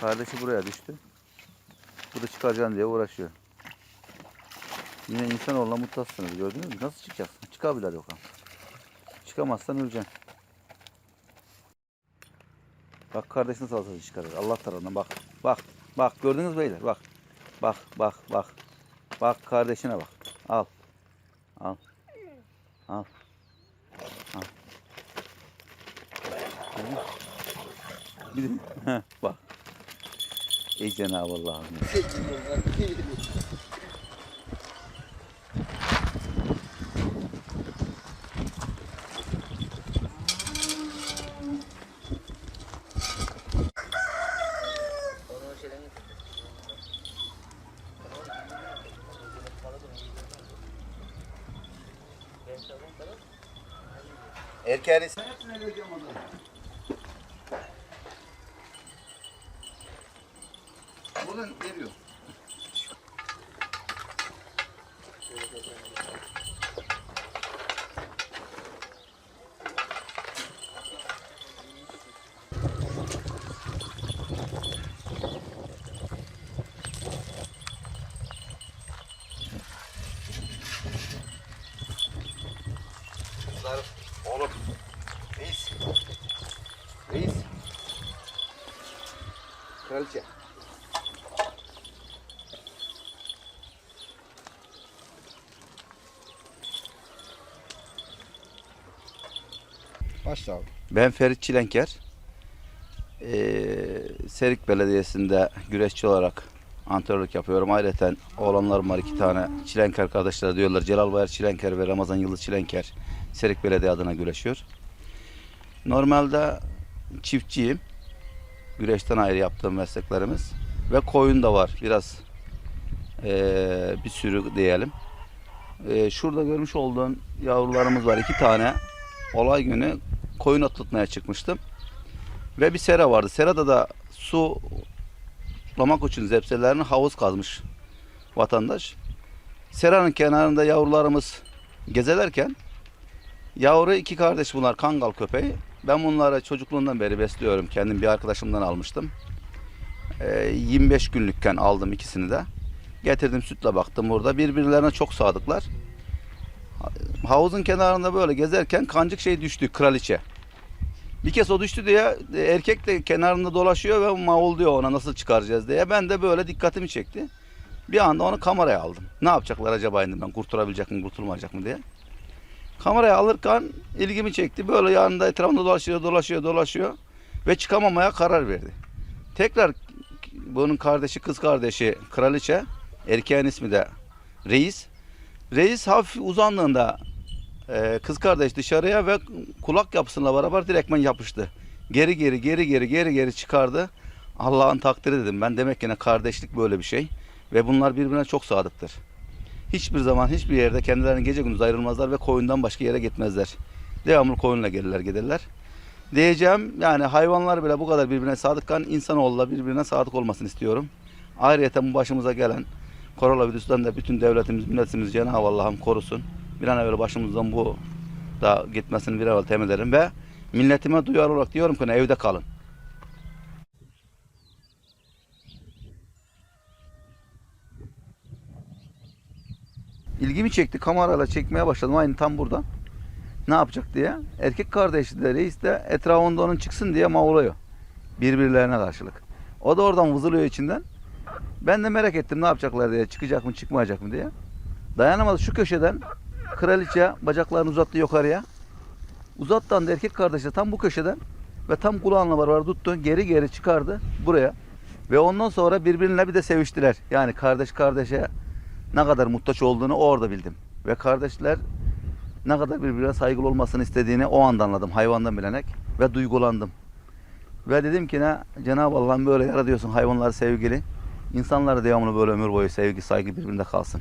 Kardeşi buraya düştü. Bu da çıkaracağım diye uğraşıyor. Yine insanoğluna muhtaçsınız gördünüz mü? Nasıl çıkacaksın? Çıkabilir yok ama. Çıkamazsan öleceksin. Bak kardeşini salsası çıkarır. Allah tarafından bak. Bak. Bak gördünüz mü beyler? Bak. Bak bak bak. Bak kardeşine bak. Al. Al. Al. Al. Bir de bak. Ey Cenab-ı Allah'ım. Erkeğiniz. Buradan veriyor. Kızlar, oğlum. Reis. Reis. Kraliçe. Başla abi. Ben Ferit Çilenker. Ee, Serik Belediyesi'nde güreşçi olarak antrenörlük yapıyorum. Ayrıca oğlanlarım var iki tane. Çilenker kardeşler diyorlar. Celal Bayar Çilenker ve Ramazan Yıldız Çilenker. Serik Belediye adına güreşiyor. Normalde çiftçiyim. Güreşten ayrı yaptığım mesleklerimiz. Ve koyun da var. Biraz ee, bir sürü diyelim. Ee, şurada görmüş olduğun yavrularımız var. iki tane. Olay günü koyun otlatmaya çıkmıştım. Ve bir sera vardı. Serada da su sulamak için zepselerini havuz kazmış vatandaş. Seranın kenarında yavrularımız gezelerken yavru iki kardeş bunlar kangal köpeği. Ben bunları çocukluğundan beri besliyorum. Kendim bir arkadaşımdan almıştım. Ee, 25 günlükken aldım ikisini de. Getirdim sütle baktım burada. Birbirlerine çok sadıklar. Havuzun kenarında böyle gezerken kancık şey düştü kraliçe. Bir kez o düştü diye e, erkek de kenarında dolaşıyor ve mavul diyor ona nasıl çıkaracağız diye. Ben de böyle dikkatimi çekti. Bir anda onu kameraya aldım. Ne yapacaklar acaba dedim ben kurtulabilecek mi kurtulmayacak mı diye. Kameraya alırken ilgimi çekti. Böyle yanında etrafında dolaşıyor dolaşıyor dolaşıyor ve çıkamamaya karar verdi. Tekrar bunun kardeşi kız kardeşi kraliçe erkeğin ismi de reis. Reis hafif uzandığında e, kız kardeş dışarıya ve kulak yapısıyla beraber direktmen yapıştı. Geri geri geri geri geri geri çıkardı. Allah'ın takdiri dedim ben. Demek ki kardeşlik böyle bir şey. Ve bunlar birbirine çok sadıktır. Hiçbir zaman hiçbir yerde kendilerini gece gündüz ayrılmazlar ve koyundan başka yere gitmezler. Devamlı koyunla gelirler giderler. Diyeceğim yani hayvanlar bile bu kadar birbirine sadıkken insanoğlu birbirine sadık olmasını istiyorum. Ayrıca bu başımıza gelen koronavirüsten de bütün devletimiz, milletimiz Cenab-ı Allah'ım korusun. Bir an evvel başımızdan bu da gitmesini bir evvel temin ve milletime duyarlı olarak diyorum ki evde kalın. İlgimi çekti. Kamerayla çekmeye başladım. Aynı tam buradan. Ne yapacak diye. Erkek kardeşi de etrafında onun çıksın diye mavluyor. Birbirlerine karşılık. O da oradan vızılıyor içinden. Ben de merak ettim ne yapacaklar diye. Çıkacak mı çıkmayacak mı diye. Dayanamadı şu köşeden kraliçe bacaklarını uzattı yukarıya. Uzattan da erkek kardeşi de tam bu köşeden ve tam kulağına var var tuttu. Geri geri çıkardı buraya. Ve ondan sonra birbirine bir de seviştiler. Yani kardeş kardeşe ne kadar muhtaç olduğunu orada bildim. Ve kardeşler ne kadar birbirine saygılı olmasını istediğini o anda anladım hayvandan bilenek ve duygulandım. Ve dedim ki ne Cenab-ı Allah'ın böyle yaratıyorsun hayvanlar sevgili. İnsanlar devamlı böyle ömür boyu sevgi saygı birbirinde kalsın.